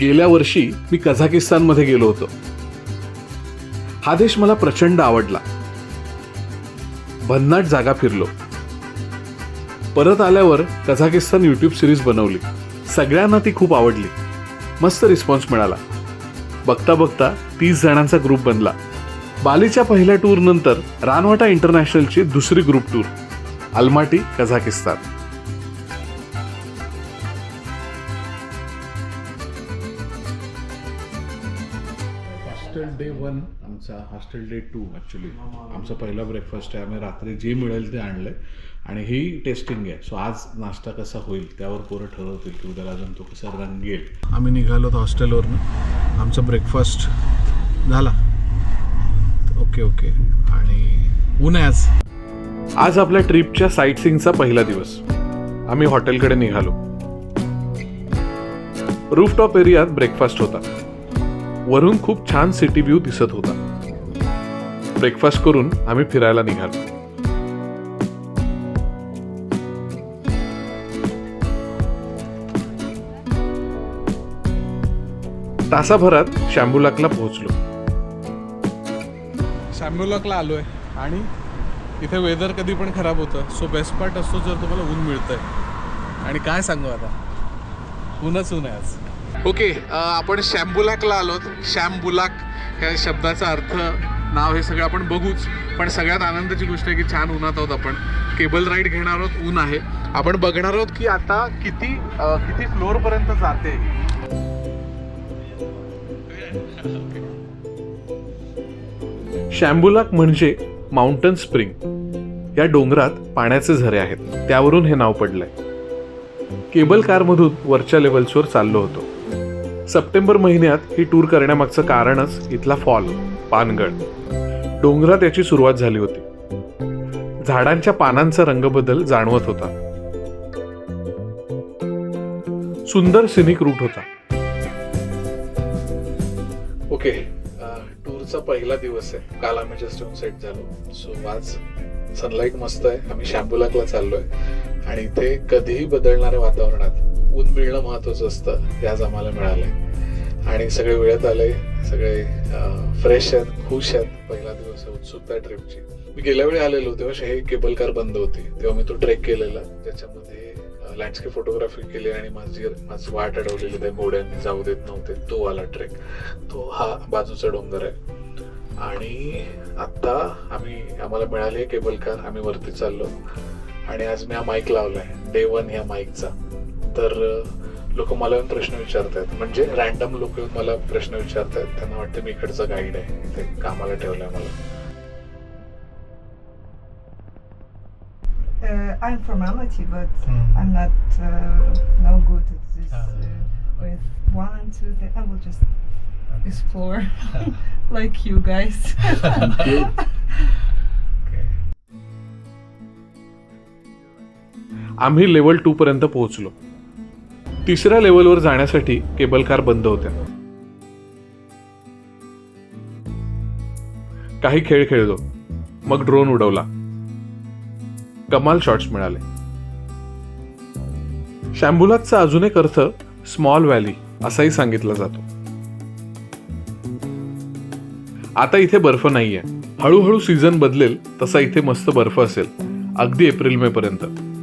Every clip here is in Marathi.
गेल्या वर्षी मी कझाकिस्तानमध्ये गेलो होतो. हा देश मला प्रचंड आवडला. भन्नाट जागा फिरलो. परत आल्यावर कझाकिस्तान यूट्यूब सिरीज बनवली. सगळ्यांना ती खूप आवडली. मस्त रिस्पॉन्स मिळाला. बघता बघता तीस जणांचा ग्रुप बनला. बालीच्या पहिल्या टूर नंतर रानवाटा इंटरनॅशनलची दुसरी group tour Almaty Kazakhstan. One आमचा हॉस्टेल डे टू ॲक्च्युली आमचा पहिला ब्रेकफास्ट आहे. आम्ही रात्री जे मिळेल ते आणलं आहे आणि ही टेस्टिंग आहे. सो आज नाश्ता कसा होईल त्यावर पोरं ठरवतील की उद्याला अजून तो कसा रंगेल आम्ही निघालो हॉस्टेलवरनं. आमचा ब्रेकफास्ट झाला. Okay okay. आणि ऊन आहे आज. आज आपल्या ट्रिपच्या साईटसिंगचा पहिला दिवस. आम्ही हॉटेलकडे निघालो. रूफटॉप एरियात ब्रेकफास्ट होता. वरून खूप छान सिटी व्ह्यू दिसत होता. ब्रेकफास्ट करून आम्ही फिरायला निघालो. तासाभरात शॅम्बुलाकला पोहोचलो. शॅम्बुलाकला आलो आहे आणि इथे वेदर कधी पण खराब होतं. सो बेस्ट पार्ट असतो जर तुम्हाला ऊन मिळतंय. आणि काय सांगू आता? ऊनच ऊन आहे आज. ओके आपण शॅम्बुलाकला आलोत. शॅम्बुलाक ह्या शब्दाचा अर्थ नाव हे सगळं आपण बघूच. पण सगळ्यात आनंदाची गोष्ट आहे की छान उन्हात आहोत आपण. केबल राईड घेणार आहोत ऊन आहे. आपण बघणार आहोत की आता किती अ, किती फ्लोअरपर्यंत जाते. शॅम्बुलाक म्हणजे माउंटन स्प्रिंग. या डोंगरात पाण्याचे झरे आहेत. त्यावरून हे नाव पडलंय. केबल कारमधून वरच्या लेवल्सवर चाललो होतो. सप्टेंबर महिन्यात ही टूर करण्यामागचं कारणच इथला फॉल पानगड डोंगरात याची सुरुवात झाली होती. झाडांच्या पानांचा रंगबदल जाणवत होता. सुंदर सिनिक रूट होता. ओके टूरचा पहिला दिवस आहे. काल आम्ही जस्ट येऊन सेट झालो. सो आज सनलाईट मस्त आहे. आम्ही शॅम्बुलाकला चाललोय. आणि इथे कधीही बदलणाऱ्या वातावरणात ऊन मिळणं महत्वाचं असतं हे आज आम्हाला मिळालंय. आणि सगळे वेळेत आले सगळे फ्रेश आहेत खुश आहेत. पहिला दिवस आहे उत्सुकता ट्रिपची मी गेल्या वेळी आलेलो तेव्हा हे केबल कार बंद होती. तेव्हा मी तो ट्रेक केलेला ज्याच्यामध्ये लँडस्केप फोटोग्राफी केली आणि माझी माझी वाट अडवलेली त्या घोड्यांनी जाऊ देत नव्हते तो वाला ट्रेक तो हा बाजूचा डोंगर आहे. आणि आत्ता आम्ही आम्हाला मिळाली केबल कार आम्ही वरती चाललो. आणि आज मी हा माईक लावलाय. डे वन ह्या माईकचा तर लोक मला येऊन प्रश्न विचारतात म्हणजे रॅन्डम लोक येऊन मला प्रश्न विचारतात त्यांना वाटतं मी इकडचा गाईड आहे. ते कामाला ठेवलंय मला. Uh, I'm from Almaty, but Mm. I'm not uh, no good at this. Uh, with one and two, th- I will just explore like you guys. आम्ही लेवल टू पर्यंत पोहोचलो. तिसऱ्या लेवलवर जाण्यासाठी केबल कार बंद होत्या. काही खेळ खेळलो. मग ड्रोन उडवला. कमाल शॉट्स मिळाले. शॅम्बुलातचा अजून एक अर्थ स्मॉल व्हॅली असाही सांगितला जातो. आता इथे बर्फ नाहीये. हळूहळू सीझन बदलेल तसा इथे मस्त बर्फ असेल. अगदी एप्रिल मे पर्यंत.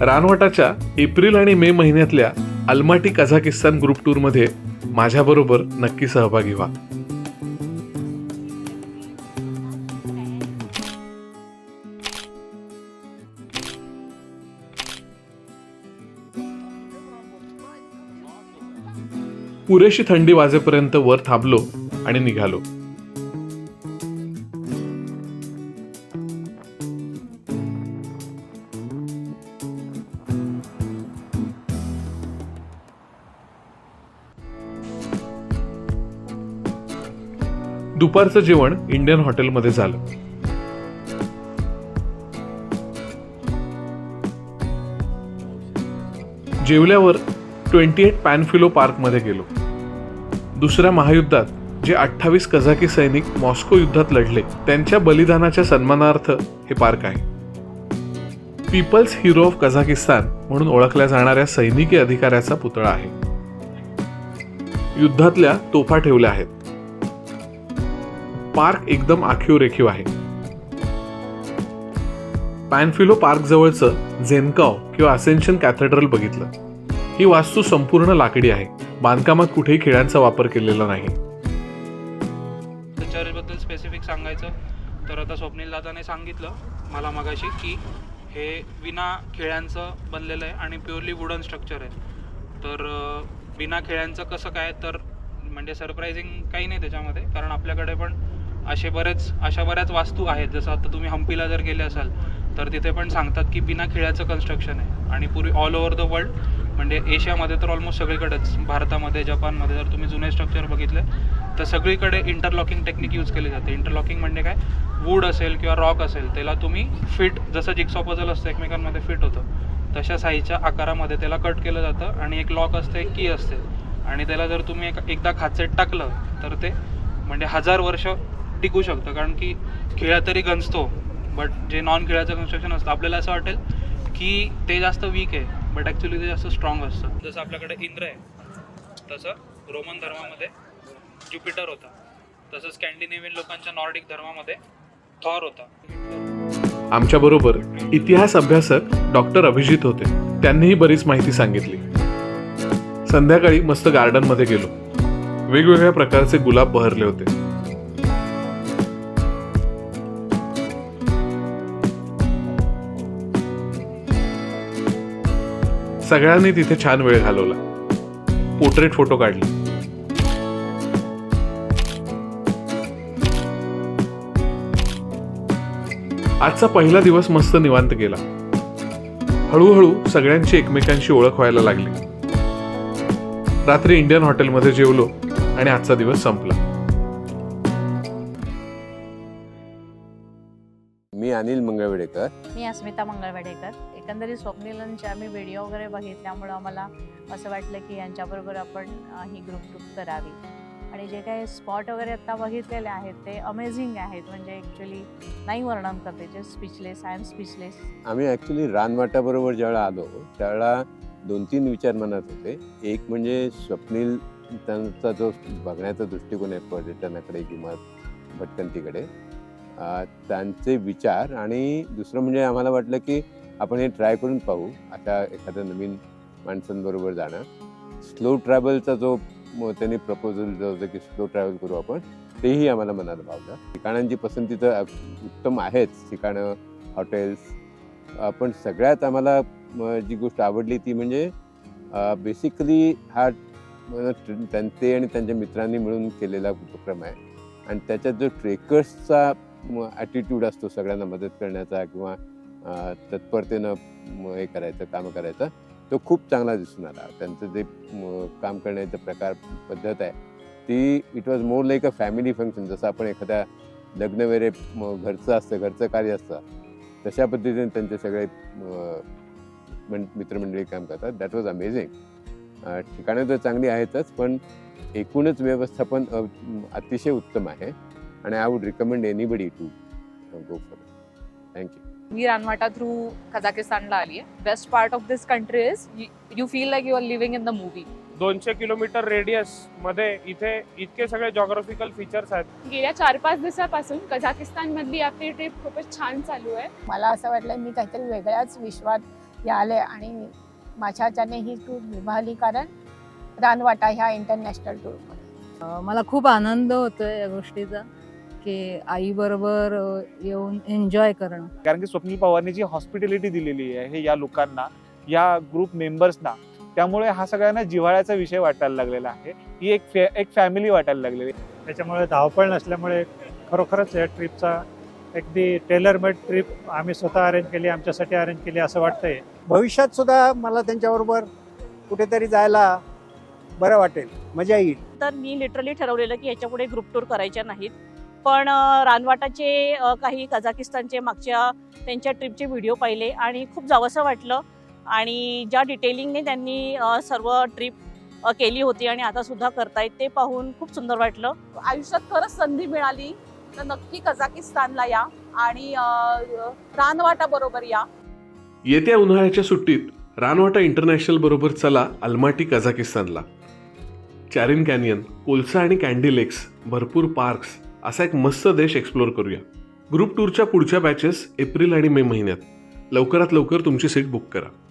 रानवटाच्या एप्रिल आणि मे महिन्यातल्या अल्माटी कझाकिस्तान ग्रुप टूरमध्ये माझ्याबरोबर नक्की सहभागी व्हा. पुरेशी थंडी वाजेपर्यंत वर थांबलो आणि निघालो. दुपारचं जेवण इंडियन हॉटेलमध्ये झालं. जेवल्यावर ट्वेंटी एट पॅनफिलो पार्कमध्ये गेलो. दुसऱ्या महायुद्धात जे अठ्ठावीस कझाकी सैनिक मॉस्को युद्धात लढले त्यांच्या बलिदानाच्या सन्मानार्थ हे पार्क आहे. पीपल्स हिरो ऑफ कझाकिस्तान म्हणून ओळखल्या जाणाऱ्या सैनिकी अधिकाऱ्याचा पुतळा आहे. युद्धातल्या तोफा ठेवल्या आहेत. पार्क एकदम आखीव रेखीव आहे. पॅनफिलो पार्क जवळचं झेनकाव किंवा असेन्शन कॅथेड्रल बघितलं. ही वास्तू संपूर्ण लाकडी आहे. बांधकामात कुठेही खेळांचा वापर केलेला नाही. त्याच्याबद्दल चर्चबद्दल स्पेसिफिक सांगायचं तर आता स्वप्नील दादाने सांगितलं मला मगाशी की हे विना खेळ्यांचं बनलेलं आहे आणि प्युअरली वुडन स्ट्रक्चर आहे. तर विना बिना खेळ्यांचं कसं काय तर म्हणजे सरप्रायझिंग काही नाही त्याच्यामध्ये कारण आपल्याकडे पण असे बरेच अशा बऱ्याच वास्तू आहेत. जसं आता तुम्ही हम्पीला जर गेले असाल तर तिथे पण सांगतात की बिना खेळाचं कन्स्ट्रक्शन आहे. आणि पूर्वी ऑल ओव्हर द वर्ल्ड म्हणजे एशियामध्ये तर ऑलमोस्ट सगळीकडेच भारतामध्ये जपानमध्ये जर तुम्ही जुने स्ट्रक्चर बघितले तर सगळीकडे इंटरलॉकिंग टेक्निक यूज केली जाते. इंटरलॉकिंग म्हणजे काय? वूड असेल किंवा रॉक असेल त्याला तुम्ही फिट जसं जिक्सॉ पझल असतं एकमेकांमध्ये फिट होतं तशा साईजच्या आकारामध्ये त्याला कट केलं जातं आणि एक लॉक असते एक की असते. आणि त्याला जर तुम्ही एक एकदा खाचेट टाकलं तर ते म्हणजे हजार वर्ष टिकू शकतं कारण की खिळा तरी गंजतो बट जे नॉन खिळाचं कन्स्ट्रक्शन असतं आपल्याला असं वाटेल की ते जास्त वीक आहे बट ॲक्च्युली ते जास्त स्ट्रॉंग असतं. जसं आपल्याकडे इंद्र आहे तसं रोमन धर्मामध्ये ज्युपिटर होता तसं स्कॅन्डिनेवियन लोकांच्या नॉर्डिक धर्मामध्ये थॉर होता. आमच्याबरोबर इतिहास अभ्यासक डॉक्टर अभिजित होते. त्यांनीही बरीच माहिती सांगितली. संध्याकाळी मस्त गार्डनमध्ये गेलो. वेगवेगळ्या प्रकारचे गुलाब बहरले होते. सगळ्यांनी तिथे छान वेळ घालवला. पोर्ट्रेट फोटो काढले. आजचा पहिला दिवस मस्त निवांत गेला. हळूहळू सगळ्यांची एकमेकांशी ओळख व्हायला लागली. रात्री इंडियन हॉटेलमध्ये जेवलो आणि आजचा दिवस संपला. मी अनिल मंगळवेडेकर. मी अस्मिता मंगळवेडेकर. एकंदरीत स्वप्नीलांचे आम्ही व्हिडिओ वगैरे बघितल्यामुळं आम्हाला असं वाटलं की यांच्याबरोबर आपण अ, ही ग्रुप ट्रिप करावी. आणि जे काही स्पॉट वगैरे आत्ता बघितलेले आहेत ते अमेझिंग आहेत. म्हणजे ॲक्च्युली नाही वर्णन करते जे स्पीचलेस आय एम स्पीचलेस आम्ही ॲक्च्युली रानवाटाबरोबर ज्यावेळेला आलो त्यावेळेला दोन तीन विचार मनात होते. एक म्हणजे स्वप्नील त्यांचा जो बघण्याचा दृष्टिकोन आहे पर्यटनाकडे किंवा भटकंतीकडे. त्यांचे विचार आणि दुसरं म्हणजे आम्हाला वाटलं की आपण हे ट्राय करून पाहू. अशा एखाद्या नवीन माणसांबरोबर जाणं. स्लो ट्रॅव्हलचा जो त्यांनी प्रपोजल जो होतं की स्लो ट्रॅव्हल करू आपण तेही आम्हाला मनात भावलं. ठिकाणांची पसंती तर उत्तम आहेच. ठिकाणं हॉटेल्स पण सगळ्यात आम्हाला जी गोष्ट आवडली ती म्हणजे बेसिकली हा त्यांचे आणि त्यांच्या मित्रांनी मिळून केलेला उपक्रम आहे. आणि त्याच्यात जो ट्रेकर्सचा ॲटिट्यूड असतो सगळ्यांना मदत करण्याचा किंवा तत्परतेनं हे करायचं कामं करायचं तो खूप चांगला दिसून आला त्यांचं जे काम करण्याचा प्रकार पद्धत आहे ती it was more like a family function जसं आपण एखाद्या लग्न वगैरे घरचं असतं घरचं कार्य असतं तशा पद्धतीने त्यांचे सगळे अ, मित्रमंडळी काम करतात. दॅट वॉज अमेझिंग ठिकाणं तर चांगली आहेतच पण एकूणच व्यवस्थापन अतिशय उत्तम आहे. आणि I would recommend anybody to go for thank you me रानवाटा through कझाकिस्तानला आली आहे best part of this country is you feel like you are living in the movie दोनशे किलोमीटर रेडियसमध्ये इथे इतके सगळे जॉग्राफिकल फीचर्स आहेत. गेल्या चार पाच दिवसापासून कझाकिस्तानमधली आपली ट्रिप खूपच छान चालू आहे. मला असं वाटलं मी काहीतरी वेगळ्याच विश्वात या आले आणि माझ्या ह्याच्याने ही टूर निभावली कारण रानवाटा ह्या इंटरनॅशनल टूरमध्ये अ, मला खूप आनंद होतोय या गोष्टीचा. की आईबरोबर येऊन एन्जॉय करणं. कारण की स्वप्नील पवारने जी हॉस्पिटॅलिटी दिलेली आहे या लोकांना या ग्रुप मेंबर्सना त्यामुळे हा सगळ्यांना जिव्हाळ्याचा विषय वाटायला लागलेला आहे. ही एक फॅ- एक फॅमिली वाटायला लागलेली आहे. त्याच्यामुळे धावपळ नसल्यामुळे खरोखरच या ट्रिपचा अगदी टेलर मेड ट्रिप आम्ही स्वतः अरेंज केली आमच्यासाठी अरेंज केली असं वाटतंय. भविष्यात सुद्धा मला त्यांच्याबरोबर कुठेतरी जायला बरं वाटेल मजा येईल. तर मी लिटरली ठरवलेलं की याच्यापुढे ग्रुप टूर करायच्या नाहीत. पण रानवाटाचे काही कझाकिस्तानचे मागच्या त्यांच्या ट्रिपचे व्हिडिओ पाहिले आणि खूप जावंसं वाटलं. आणि ज्या डिटेलिंगने त्यांनी सर्व ट्रिप केली होती आणि आता सुद्धा करतायत ते पाहून खूप सुंदर वाटलं. आयुष्यात खरंच संधी मिळाली तर नक्की कझाकिस्तानला या आणि रानवाटा बरोबर या. येत्या उन्हाळ्याच्या सुट्टीत रानवाटा इंटरनॅशनल बरोबर चला अलमाटी कझाकिस्तानला. चॅरिन कॅनियन कोलसा आणि कॅन्डी लेक्स भरपूर पार्क्स असा एक मस्त देश एक्सप्लोअर करूया. ग्रुप टूरच्या पुढच्या बॅचेस एप्रिल आणि मे महिन्यात. लवकरात लवकर तुमची सीट बुक करा.